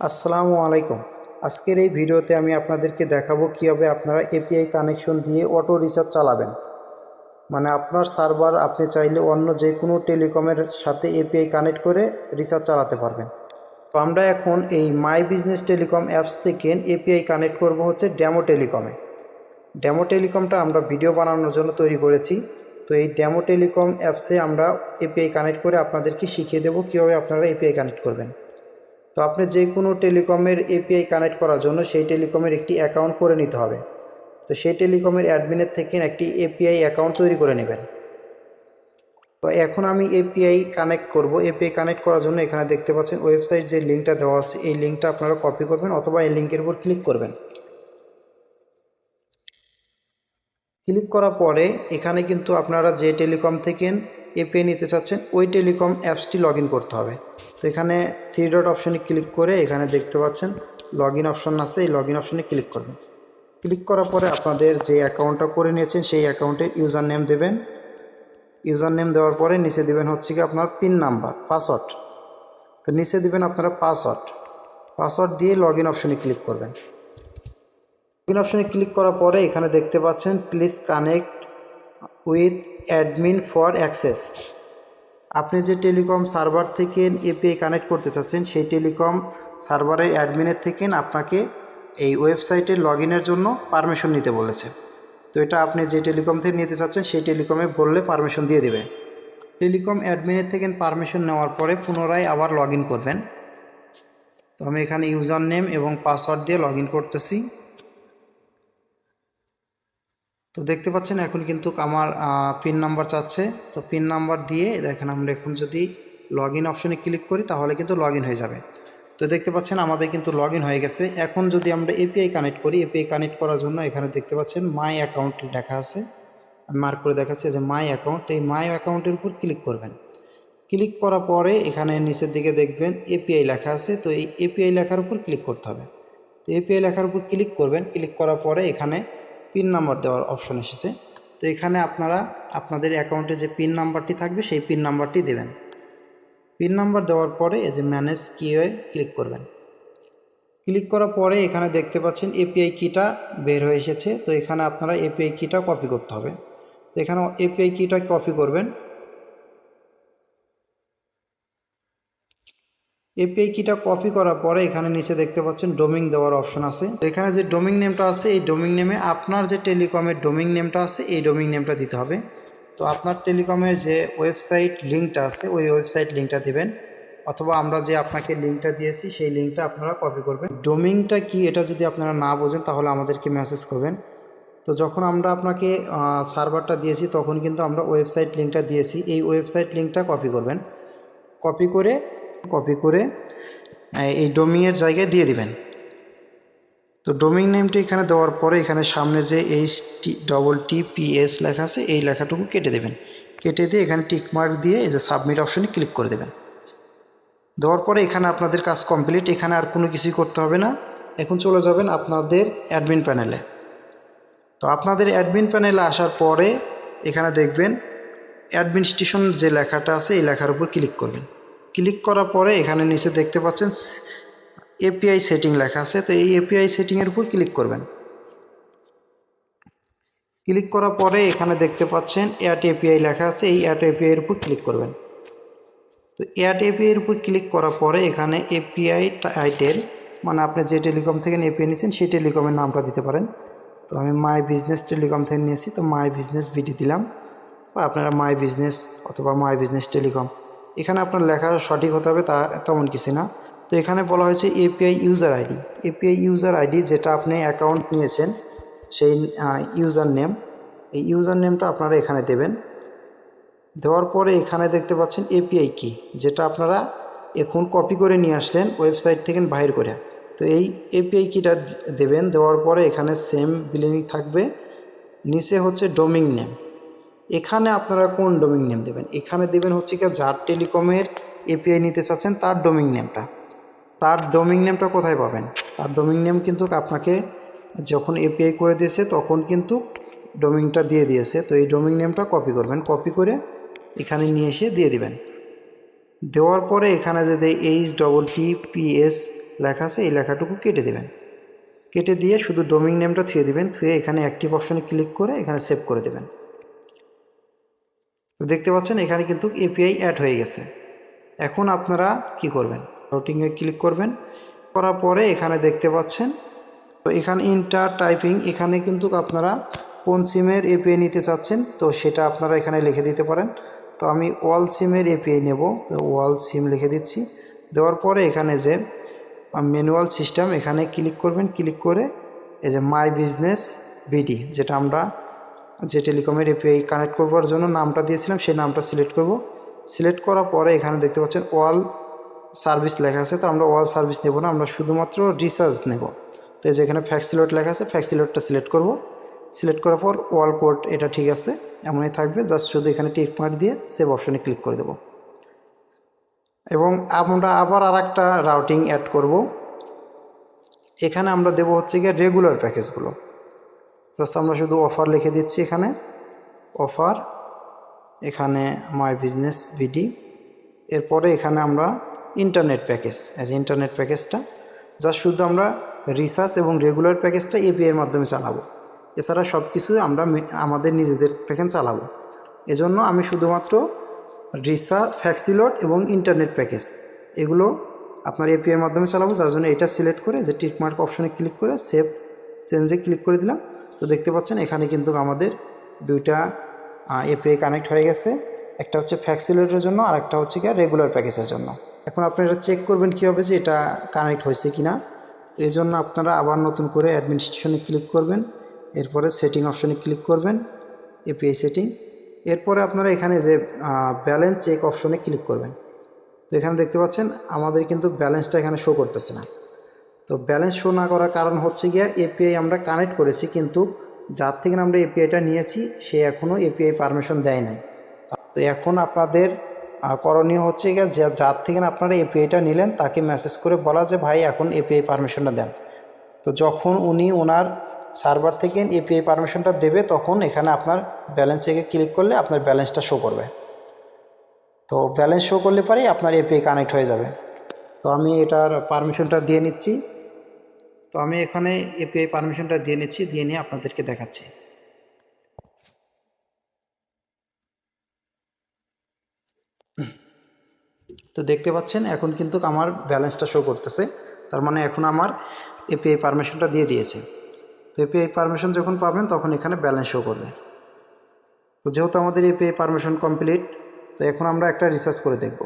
আসসালামু আলাইকুম। আজকের এই ভিডিওতে আমি আপনাদেরকে দেখাবো কীভাবে আপনারা এপিআই কানেকশন দিয়ে অটো রিচার্জ চালাবেন। মানে আপনার সার্ভার আপনি চাইলে অন্য যে কোনো টেলিকমের সাথে এপিআই কানেক্ট করে রিচার্জ চালাতে পারবেন। তো আমরা এখন এই মাই বিজনেস টেলিকম অ্যাপস থেকে এপিআই কানেক্ট করব হচ্ছে ড্যামো টেলিকমে ড্যামো টেলিকমটা আমরা ভিডিও বানানোর জন্য তৈরি করেছি। তো এই ড্যামো টেলিকম অ্যাপসে আমরা এপিআই কানেক্ট করে আপনাদেরকে শিখিয়ে দেবো কীভাবে আপনারা এপিআই কানেক্ট করবেন। তো আপনি যে কোনো টেলিকমের এপিআই কানেক্ট করার জন্য সেই টেলিকমের একটি অ্যাকাউন্ট করে নিতে হবে। তো সেই টেলিকমের অ্যাডমিনের থেকে একটি এপিআই অ্যাকাউন্ট তৈরি করে নেবেন। তো এখন আমি এপিআই কানেক্ট করব। এপিআই কানেক্ট করার জন্য এখানে দেখতে পাচ্ছেন ওয়েবসাইট যে লিঙ্কটা দেওয়া আছে, এই লিঙ্কটা আপনারা কপি করবেন অথবা এই লিঙ্কের উপর ক্লিক করবেন। ক্লিক করার পরে এখানে কিন্তু আপনারা যে টেলিকম থেকে এপিআই নিতে চাচ্ছেন, ওই টেলিকম অ্যাপসটি লগ করতে হবে। তো এখানে থ্রি ডট অপশনে ক্লিক করে এখানে দেখতে পাচ্ছেন লগ ইন অপশন আছে, এই লগ ইন অপশনে ক্লিক করবেন। ক্লিক করার পরে আপনাদের যে অ্যাকাউন্টটা করে নিয়েছেন, সেই অ্যাকাউন্টের ইউজার নেম দেবেন। ইউজার নেম দেওয়ার পরে নিচে দিবেন হচ্ছে কি আপনার পিন নাম্বার পাসওয়ার্ড তো নিচে দিবেন আপনারা পাসওয়ার্ড পাসওয়ার্ড দিয়ে লগ ইন অপশনে ক্লিক করবেন। লগ ইন অপশনে ক্লিক করার পরে এখানে দেখতে পাচ্ছেন please connect with admin for access আপনি যে টেলিকম সার্ভার থেকে এপিআই কানেক্ট করতে চাচ্ছেন, সেই টেলিকম সার্ভারের অ্যাডমিনের থেকে আপনাকে এই ওয়েবসাইটে লগ জন্য পারমিশন নিতে বলেছে। তো এটা আপনি যে টেলিকম থেকে নিতে চাচ্ছেন, সেই টেলিকমে বললে পারমিশন দিয়ে দেবে। টেলিকম অ্যাডমিনের থেকে পারমিশন নেওয়ার পরে পুনরায় আবার লগ করবেন। তো আমি এখানে ইউজার নেম এবং পাসওয়ার্ড দিয়ে লগ করতেছি। তো দেখতে পাচ্ছেন এখন কিন্তু আমার পিন নাম্বার চাচ্ছে। তো পিন নাম্বার দিয়ে দেখেন আমরা এখন যদি লগ ইন অপশনে ক্লিক করি তাহলে কিন্তু লগ হয়ে যাবে। তো দেখতে পাচ্ছেন আমাদের কিন্তু লগ হয়ে গেছে। এখন যদি আমরা এপিআই কানেক্ট করি এপিআই কানেক্ট করার জন্য এখানে দেখতে পাচ্ছেন মাই অ্যাকাউন্ট লেখা আছে। আমি মার্ক করে দেখাচ্ছি যে মাই অ্যাকাউন্ট এই মাই অ্যাকাউন্টের উপর ক্লিক করবেন। ক্লিক করার পরে এখানে নিচের দিকে দেখবেন এপিআই লেখা আছে, তো এই এপিআই লেখার উপর ক্লিক করতে হবে। তো এপিআই লেখার উপর ক্লিক করবেন। ক্লিক করার পরে এখানে পিন নাম্বার দেওয়ার অপশন এসেছে। তো এখানে আপনারা আপনাদের অ্যাকাউন্টে যে পিন নাম্বারটি থাকবে, সেই পিন নাম্বারটি দেবেন। পিন নাম্বার দেওয়ার পরে এই যে ম্যানেজ কিওয়ে ক্লিক করবেন। ক্লিক করার পরে এখানে দেখতে পাচ্ছেন এপিআই কিটা বের হয়ে এসেছে। তো এখানে আপনারা এপিআই কিটা কপি করতে হবে। তো এখানে এপিআই কিটা কপি করবেন। এপিআই কিটা কপি করার পরে এখানে নিচে দেখতে পাচ্ছেন ডোমিং দেওয়ার অপশন আছে। এখানে যে ডোমিং নেমটা আছে, এই ডোমিং নেমে আপনার যে টেলিকমের ডোমিং নেমটা আছে, এই ডোমিং নেমটা দিতে হবে। তো আপনার টেলিকমের যে ওয়েবসাইট লিঙ্কটা আছে, ওই ওয়েবসাইট লিঙ্কটা দিবেন। অথবা আমরা যে আপনাকে লিঙ্কটা দিয়েছি, সেই লিঙ্কটা আপনারা কপি করবেন। ডোমিংটা কি, এটা যদি আপনারা না বোঝেন, তাহলে আমাদেরকে মেসেজ করবেন। তো যখন আমরা আপনাকে সার্ভারটা দিয়েছি, তখন কিন্তু আমরা ওয়েবসাইট লিঙ্কটা দিয়েছি। এই ওয়েবসাইট লিঙ্কটা কপি করবেন। কপি করে কপি করে এই ডোমিংয়ের জায়গায় দিয়ে দিবেন। তো ডোমিং নেমটি এখানে দেওয়ার পরে এখানে সামনে যে H T double T P S লেখা আছে, এই লেখাটুকু কেটে দেবেন। কেটে দিয়ে এখানে টিকমার্ক দিয়ে এই যে সাবমিট অপশনে ক্লিক করে দেবেন। দেওয়ার পরে এখানে আপনাদের কাজ কমপ্লিট এখানে আর কোনো কিছুই করতে হবে না। এখন চলে যাবেন আপনাদের অ্যাডমিন প্যানেলে তো আপনাদের অ্যাডমিন প্যানেলে আসার পরে এখানে দেখবেন অ্যাডমিনিস্ট্রেশন যে লেখাটা আছে, এই লেখার উপর ক্লিক করবেন। ক্লিক করার পরে এখানে নিচে দেখতে পাচ্ছেন এপিআই সেটিং লেখা আছে। তো এই এপিআই সেটিংয়ের উপর ক্লিক করবেন। ক্লিক করার পরে এখানে দেখতে পাচ্ছেন অ্যাট এপিআই লেখা আছে। এই অ্যাট এপিআই এর উপর ক্লিক করবেন। তো অ্যাট এপিআই এর উপর ক্লিক করার পরে এখানে এপিআই টাইটেল মানে আপনি যে টেলিকম থেকে এপিআই নিয়েছেন সেই টেলিকমের নামটা দিতে পারেন। তো আমি মাই বিজনেস টেলিকম থেকে নিয়েছি। তো মাই বিজনেস বিডি দিলাম। বা আপনারা মাই বিজনেস অথবা মাই বিজনেস টেলিকম এখানে আপনার লেখা সঠিক হতে হবে তা তেমন কিছু না। তো এখানে বলা হয়েছে API user ID API user ID যেটা আপনি অ্যাকাউন্ট নিয়েছেন, সেই ইউজার নেম এই ইউজার নেমটা আপনারা এখানে দেবেন। দেওয়ার পরে এখানে দেখতে পাচ্ছেন এপিআই কি, যেটা আপনারা এখন কপি করে নিয়ে আসলেন ওয়েবসাইট থেকে বাহির করে। তো এই এপিআই কিটা দেবেন, দেওয়ার পরে এখানে সেম বিলিং থাকবে। নিচে হচ্ছে ডোমিং নেম এখানে আপনারা কোন ডোমিং নেম দেবেন? এখানে দেবেন হচ্ছে কি যার টেলিকমের এপিআই নিতে চাচ্ছেন, তার ডোমিং নেমটা তার ডোমিং নেমটা কোথায় পাবেন? তার ডোমিং নেম কিন্তু আপনাকে যখন এপিআই করে দিয়েছে, তখন কিন্তু ডোমিংটা দিয়ে দিয়েছে। তো এই ডোমিং নেমটা কপি করবেন। কপি করে এখানে নিয়ে এসে দিয়ে দিবেন। দেওয়ার পরে এখানে যদি H double T P S লেখা আছে, এই লেখাটুকু কেটে দেবেন। কেটে দিয়ে শুধু ডোমিং নেমটা থুয়ে দিবেন। থুয়ে এখানে অ্যাক্টিভ অপশনে ক্লিক করে এখানে সেভ করে দেবেন। তো দেখতে পাচ্ছেন, এখানে কিন্তু এপিআই অ্যাড হয়ে গেছে। এখন আপনারা কি করবেন? রাউটিংয়ে ক্লিক করবেন। করার পরে এখানে দেখতে পাচ্ছেন, তো এখানে ইন্টার টাইপিং এখানে কিন্তু আপনারা কোন সিমের এপিআই নিতে চাচ্ছেন, তো সেটা আপনারা এখানে লিখে দিতে পারেন। তো আমি ওয়াল সিমের এপিআই নেব, তো ওয়াল সিম লিখে দিচ্ছি। দেওয়ার পরে এখানে যে ম্যানুয়াল সিস্টেম এখানে ক্লিক করবেন। ক্লিক করে এই যে মাই বিজনেস বিডি যেটা আমরা যে টেলিকমের এপিআই কানেক্ট করবার জন্য নামটা দিয়েছিলাম, সেই নামটা সিলেক্ট করব। সিলেক্ট করার পরে এখানে দেখতে পাচ্ছেন ওয়াল সার্ভিস লেখা আছে, তো আমরা ওয়াল সার্ভিস নেব না, আমরা শুধুমাত্র রিচার্জ নেব। তো এই যে এখানে ফ্যাক্সিলোড লেখা আছে ফ্যাক্সিলোডটা সিলেক্ট করব। সিলেক্ট করার পর ওয়াল কোড এটা ঠিক আছে, এমনই থাকবে জাস্ট শুধু এখানে টিক মার্ক দিয়ে সেভ অপশনে ক্লিক করে দেব। এবং আমরা আবার আর একটা রাউটিং অ্যাড করব। এখানে আমরা দেব হচ্ছে গিয়ে রেগুলার প্যাকেজগুলো জাস্ট আমরা শুধু অফার লিখে দিচ্ছি এখানে। অফার এখানে মাই বিজনেস বিডি এরপরে এখানে আমরা ইন্টারনেট প্যাকেজ অ্যাজ ইন্টারনেট প্যাকেজটা জাস্ট শুধু আমরা রিসার্চ এবং রেগুলার প্যাকেজটা এপিআইয়ের মাধ্যমে চালাবো। এছাড়া সব কিছু আমরা আমাদের নিজেদের থেকে চালাবো। এজন্য আমি শুধুমাত্র রিসার্চ ফ্যাক্সিলোড এবং ইন্টারনেট প্যাকেজ এগুলো আপনার এপিআইয়ের মাধ্যমে চালাবো। যার জন্য এটা সিলেক্ট করে যে টিকমার্ক অপশনে ক্লিক করে সেভ চেঞ্জে ক্লিক করে দিলাম। তো দেখতে পাচ্ছেন, এখানে কিন্তু আমাদের দুইটা এপিআই কানেক্ট হয়ে গেছে। একটা হচ্ছে ফ্যাক্সিলোডের জন্য, আর একটা হচ্ছে কি রেগুলার প্যাকেজের জন্য। এখন আপনারা চেক করবেন কীভাবে যে এটা কানেক্ট হয়েছে কি না এই জন্য আপনারা আবার নতুন করে অ্যাডমিনিস্ট্রেশনে ক্লিক করবেন, এরপরে সেটিং অপশনে ক্লিক করবেন এপিআই সেটিং এরপরে আপনারা এখানে যে ব্যালেন্স চেক অপশনে ক্লিক করবেন। তো এখানে দেখতে পাচ্ছেন, আমাদের কিন্তু ব্যালেন্সটা এখানে শো করতেছে না। তো ব্যালেন্স শো না করার কারণ হচ্ছে গিয়া এপিআই আমরা কানেক্ট করেছি, কিন্তু যার থেকে আমরা এপিআইটা নিয়েছি, সে এখনও এপিআই পারমিশন দেয় নাই। তো এখন আপনাদের করণীয় হচ্ছে গিয়ে যে যার থেকে আপনারা এপিআইটা নিলেন, তাকে মেসেজ করে বলা যে, ভাই, এখন এপিআই পারমিশনটা দেন। তো যখন উনি ওনার সার্ভার থেকে এপিআই পারমিশনটা দেবে, তখন এখানে আপনার ব্যালেন্স থেকে ক্লিক করলে আপনার ব্যালেন্সটা শো করবে। তো ব্যালেন্স শো করলে পরেই আপনার এপিআই কানেক্ট হয়ে যাবে। তো আমি এটার পারমিশনটা দিয়ে নিচ্ছি। তো আমি এখানে এপিআই পারমিশনটা দিয়ে নিচ্ছি, দিয়ে নিয়ে আপনাদেরকে দেখাচ্ছি। তো দেখতে পাচ্ছেন, এখন কিন্তু আমার ব্যালেন্সটা শো করতেছে। তার মানে এখন আমার এপিআই পারমিশনটা দিয়ে দিয়েছে। তো এপিআই পারমিশন যখন পাবেন, তখন এখানে ব্যালেন্স শো করবে। তো যেহেতু আমাদের এপিআই পারমিশন কমপ্লিট তো এখন আমরা একটা রিসার্চ করে দেখব।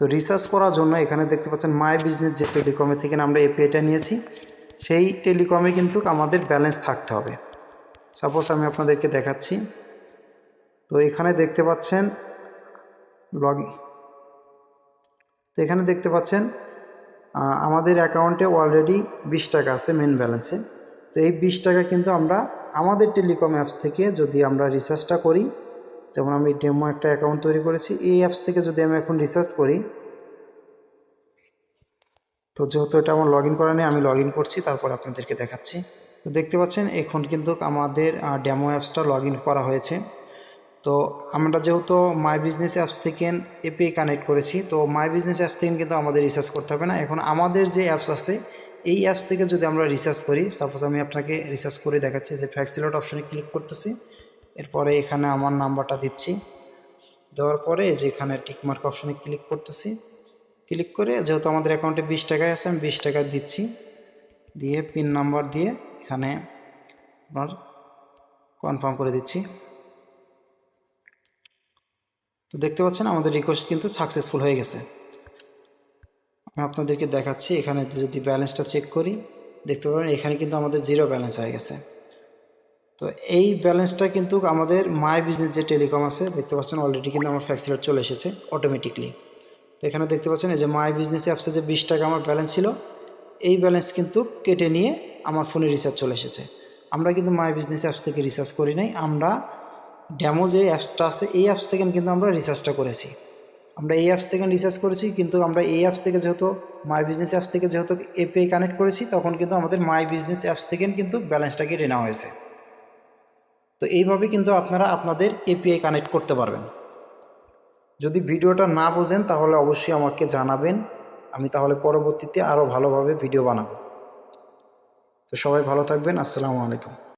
তো রিসার্চ করার জন্য এখানে দেখতে পাচ্ছেন মাই বিজনেস যে টেলিকমের থেকে আমরা এপিআইটা নিয়েছি, সেই টেলিকমে কিন্তু আমাদের ব্যালেন্স থাকতে হবে। সাপোজ আমি আপনাদেরকে দেখাচ্ছি। তো এখানে দেখতে পাচ্ছেন লগ তো এখানে দেখতে পাচ্ছেন আমাদের অ্যাকাউন্টে অলরেডি বিশ টাকা আছে মেন ব্যালেন্সে তো এই বিশ টাকা কিন্তু আমরা আমাদের টেলিকম অ্যাপস থেকে যদি আমরা রিসার্চটা করি যেমন আমি ডেমো একটা অ্যাকাউন্ট তৈরি করেছি, এই অ্যাপস থেকে যদি আমি এখন রিসার্চ করি, তো যেহেতু এটা আমার লগ ইন করা নেই, আমি লগ ইন করছি, তারপর আপনাদেরকে দেখাচ্ছি। তো দেখতে পাচ্ছেন, এখন কিন্তু আমাদের ডেমো অ্যাপসটা লগ ইন করা হয়েছে। তো আমরা যেহেতু মাই বিজনেস অ্যাপস থেকে এপিআই কানেক্ট করেছি, তো মাই বিজনেস অ্যাপস থেকে কিন্তু আমাদের রিসার্চ করতে হবে না। এখন আমাদের যে অ্যাপস আছে, এই অ্যাপস থেকে যদি আমরা রিসার্চ করি সাপোজ আমি আপনাকে রিসার্চ করে দেখাচ্ছি যে ফ্যাক্সিলোট অপশানে ক্লিক করতেছি এরপরে এখানে আমার নাম্বারটা দিচ্ছি। দেওয়ার পরে যে এখানে টিকমার্ক অপশনে ক্লিক করতেছি। ক্লিক করে যেহেতু আমাদের অ্যাকাউন্টে বিশ টাকায় আছে, আমি বিশ টাকা দিচ্ছি। দিয়ে পিন নাম্বার দিয়ে এখানে আপনার কনফার্ম করে দিচ্ছি। তো দেখতে পাচ্ছেন আমাদের রিকোয়েস্ট কিন্তু সাকসেসফুল হয়ে গেছে। আমি আপনাদেরকে দেখাচ্ছি, এখানে যদি ব্যালেন্সটা চেক করি, দেখতে পাবেন এখানে কিন্তু আমাদের জিরো ব্যালেন্স হয়ে গেছে। তো এই ব্যালেন্সটা কিন্তু আমাদের মাই বিজনেস যে টেলিকম আছে, দেখতে পাচ্ছেন অলরেডি কিন্তু আমার ফ্যাক্সিলেট চলে এসেছে অটোমেটিকলি তো এখানে দেখতে পাচ্ছেন এই যে মাই বিজনেস অ্যাপসে যে বিশ টাকা আমার ব্যালেন্স ছিল, এই ব্যালেন্স কিন্তু কেটে নিয়ে আমার ফোনে রিচার্জ চলে এসেছে। আমরা কিন্তু মাই বিজনেস অ্যাপস থেকে রিচার্জ করি নাই, আমরা ড্যামো যে অ্যাপসটা আছে, এই অ্যাপস থেকে কিন্তু আমরা রিচার্জটা করেছি। আমরা এই অ্যাপস থেকে রিচার্জ করেছি, কিন্তু আমরা এই অ্যাপস থেকে যেহেতু মাই বিজনেস অ্যাপস থেকে যেহেতু এপিআই কানেক্ট করেছি, তখন কিন্তু আমাদের মাই বিজনেস অ্যাপস থেকে কিন্তু ব্যালেন্সটা কেটে নেওয়া হয়েছে। তো এইভাবে কিন্তু আপনারা আপনাদের এপিআই কানেক্ট করতে পারবেন। যদি ভিডিওটা না বোঝেন, তাহলে অবশ্যই আমাকে জানাবেন। আমি তাহলে পরবর্তীতে আরও ভালোভাবে ভিডিও বানাব। তো সবাই ভালো থাকবেন। আসসালামু আলাইকুম।